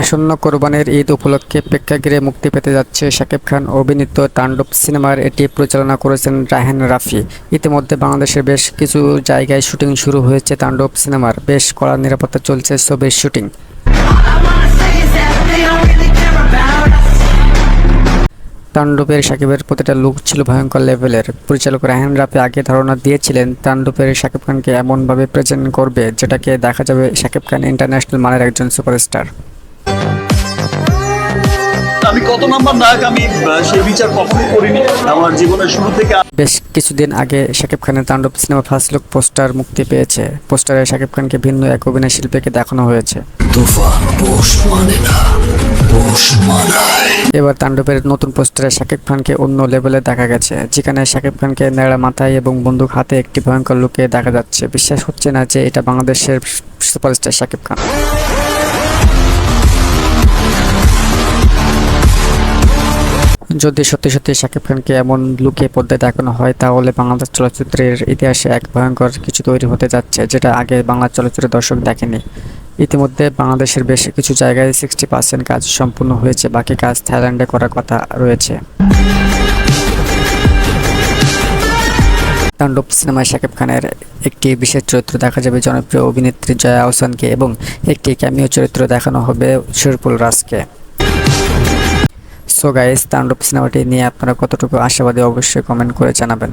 আসন্ন কোরবানির ঈদ উপলক্ষে প্রেক্ষাগৃহে মুক্তি পেতে যাচ্ছে শাকিব খান অভিনীত তাণ্ডব সিনেমার এটি পরিচালনা করেছেন রাহেন রাফি। ইতিমধ্যে বাংলাদেশের বেশ কিছু জায়গায় শুটিং শুরু হয়েছে তাণ্ডব সিনেমার। বেশ কড়া নিরাপত্তা চলছে ছবির শুটিং। তাণ্ডবের সাকিবের প্রতিটা লুক ছিল ভয়ঙ্কর লেভেলের। পরিচালক রাহেন রাফি আগে ধারণা দিয়েছিলেন, তাণ্ডবের শাকিব খানকে এমনভাবে প্রেজেন্ট করবে, যেটাকে দেখা যাবে শাকিব খান ইন্টারন্যাশনাল মানের একজন সুপারস্টার আমি কত নাম্বার নায়ক আমি সেই বিচার কখনোই করিনি। আমার জীবনের শুরু থেকে বেশ কিছুদিন আগে শাকিব খানের তাণ্ডব সিনেমা ফার্স্ট লুক পোস্টার মুক্তি পেয়েছে। পোস্টারে শাকিব খানকে ভিন্ন এক অভিনয় শিল্পীকে দেখানো হয়েছে। মানে এবার তাণ্ডবের নতুন পোস্টারে শাকিব খানকে অন্য লেভেলে দেখা গেছে যেখানে শাকিব খানকে নেড়া মাথায় এবং বন্দুক হাতে একটি ভয়ঙ্কর লুকে দেখা যাচ্ছে। বিশ্বাস হচ্ছে না যে এটা বাংলাদেশের সুপারস্টার শাকিব খান। যদি সত্যি সত্যি শাকিব খানকে এমন লুকে পর্দায় দেখানো হয়, তাহলে বাংলাদেশ চলচ্চিত্রের ইতিহাসে এক ভয়ঙ্কর কিছু তৈরি হতে যাচ্ছে, যেটা আগে বাংলা চলচ্চিত্রের দর্শক দেখেনি। ইতিমধ্যে বাংলাদেশের বেশ কিছু জায়গায় সিক্সটি পার্সেন্ট কাজ সম্পূর্ণ হয়েছে, বাকি কাজ থাইল্যান্ডে করার কথা রয়েছে। তাণ্ডব সিনেমায় শাকিব খানের একটি বিশেষ চরিত্র দেখা যাবে, জনপ্রিয় অভিনেত্রী জয়া আহসানকে এবং একটি ক্যামিও চরিত্র দেখানো হবে শিরপুল রাজকে। সো গাইস তাণ্ডব সিনেমাটি নিয়ে আপনারা কতটুকু আশাবাদী অবশ্যই কমেন্ট করে জানাবেন।